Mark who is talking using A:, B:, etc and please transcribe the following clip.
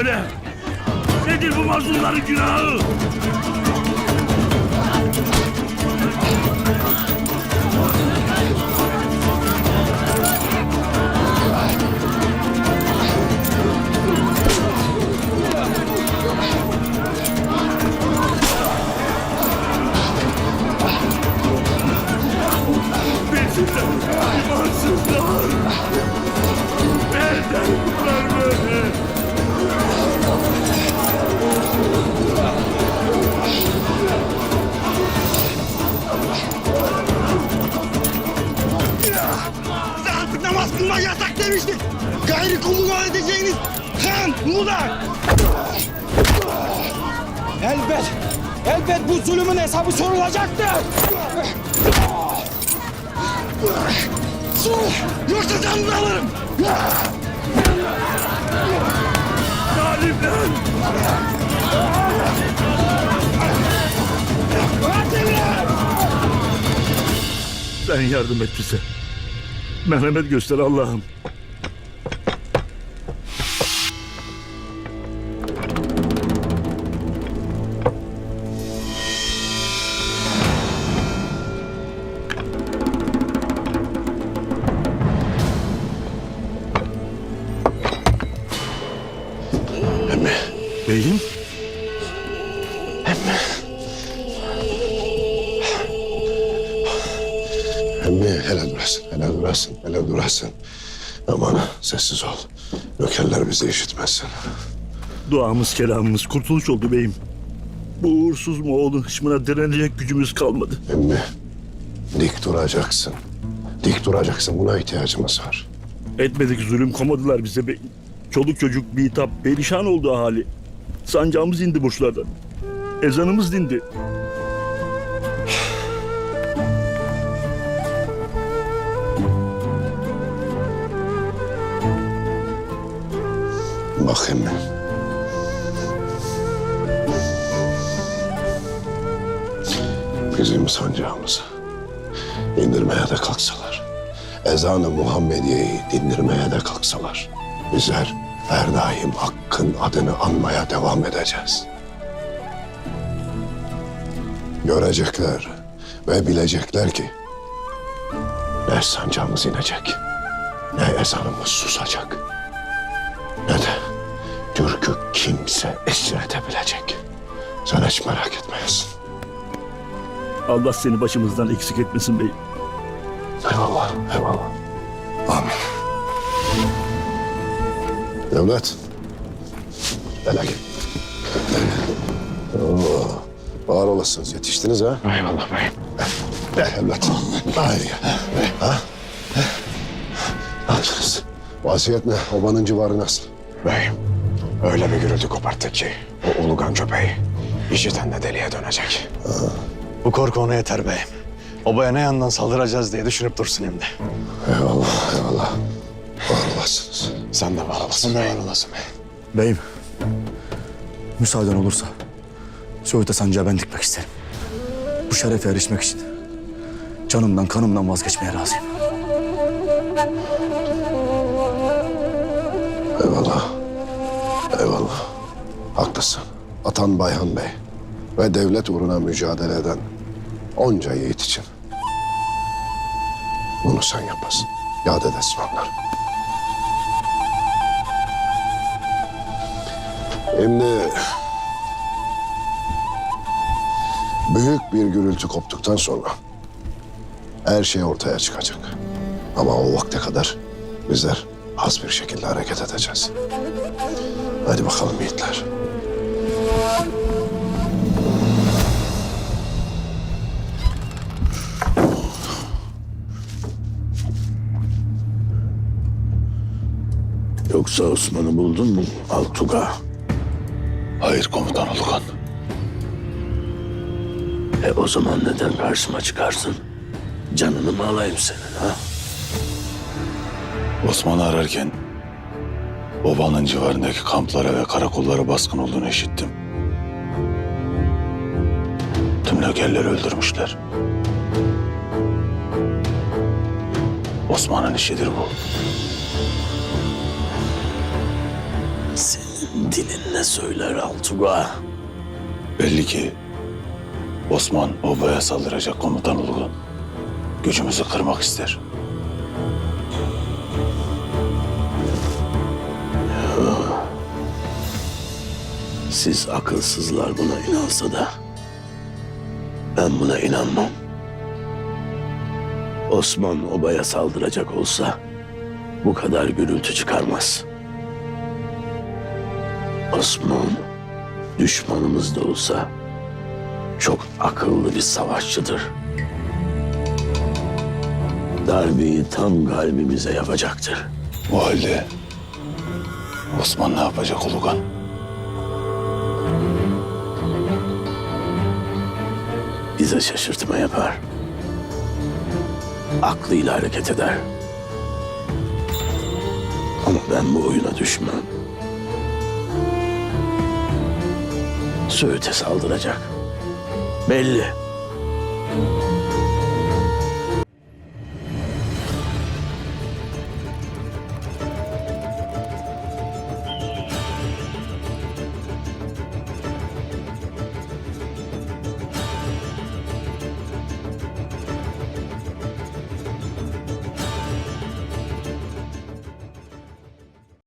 A: Söyle. Nedir bu mazlumların günahı?
B: Muda. Elbet, elbet bu zulümün hesabı sorulacaktır. Yoksa canını alırım.
A: Zalimler! Sen yardım et bize. Merhamet göster Allah'ım.
C: Emmi hele durasın, hele durasın, hele durasın. Aman sessiz ol. Nökerler bizi işitmesin.
A: Duamız kelamımız kurtuluş oldu beyim. Bu uğursuz Moğol'un hışmına direnecek gücümüz kalmadı.
C: Emmi dik duracaksın. Dik duracaksın buna ihtiyacımız var.
A: Etmedik zulüm komadılar bize beyim. Çoluk çocuk bitap perişan oldu ahali. Sancağımız indi burçlardan. Ezanımız dindi.
C: Bak emmi. Bizim sancağımızı indirmeye de kalksalar, ezanı Muhammediye'yi dindirmeye de kalksalar, bizler her daim Hakk'ın adını anmaya devam edeceğiz. Görecekler ve bilecekler ki ne sancağımız inecek, ne ezanımız susacak, ne de Türk'ü kimse esir edebilecek. Sen hiç merak etmeyesin.
A: Allah seni başımızdan eksik etmesin beyim.
C: Eyvallah, eyvallah. Amin. Devlet. Hele gel. Oo, var olasınız, yetiştiniz ha.
B: Eyvallah beyim.
C: Gel evlat. Haydi gel. Ha? Ne yaptınız? Vasiyet ne? Obanın civarı nasıl?
D: Beyim, öyle bir gürültü koparttık ki o ulugan köpeği işiten de deliye dönecek.
E: Bu korku ona yeter beyim. Obaya ne yandan saldıracağız diye düşünüp dursun hem de.
C: Eyvallah, eyvallah. Var olasınız.
D: Sen de var olasın.
E: var olasın beyim.
F: Beyim, müsaaden olursa Söğüt'e sancağı ben dikmek isterim. Bu şerefe erişmek için canımdan kanımdan vazgeçmeye razıyım.
C: Haklısın. Atan Bayhan Bey ve devlet uğruna mücadele eden onca yiğit için. Bunu sen yapasın. Yad edesin onları. Şimdi büyük bir gürültü koptuktan sonra her şey ortaya çıkacak. Ama o vakte kadar bizler az bir şekilde hareket edeceğiz. Hadi bakalım yiğitler.
A: Yoksa Osman'ı buldun mu Altuga?
G: Hayır komutan Ulukan.
A: E o zaman neden karşıma çıkarsın? Canını mı alayım senin ha?
G: Osman'ı ararken obanın civarındaki kamplara ve karakollara baskın olduğunu işittim. Tüm nökerleri öldürmüşler. Osman'ın işidir bu.
A: Senin
H: dilin ne söyler Altuga?
G: Belli ki Osman obaya saldıracak komutan Ulugan. Gücümüzü kırmak ister.
H: Siz akılsızlar buna inansa da ben buna inanmam. Osman obaya saldıracak olsa bu kadar gürültü çıkarmaz. Osman düşmanımız da olsa çok akıllı bir savaşçıdır. Darbeyi tam kalbimize yapacaktır.
G: O halde Osman ne yapacak Ulugan?
H: Bize şaşırtma yapar. Aklıyla hareket eder. Ama ben bu oyuna düşmem. Söğüt'e saldıracak. Belli.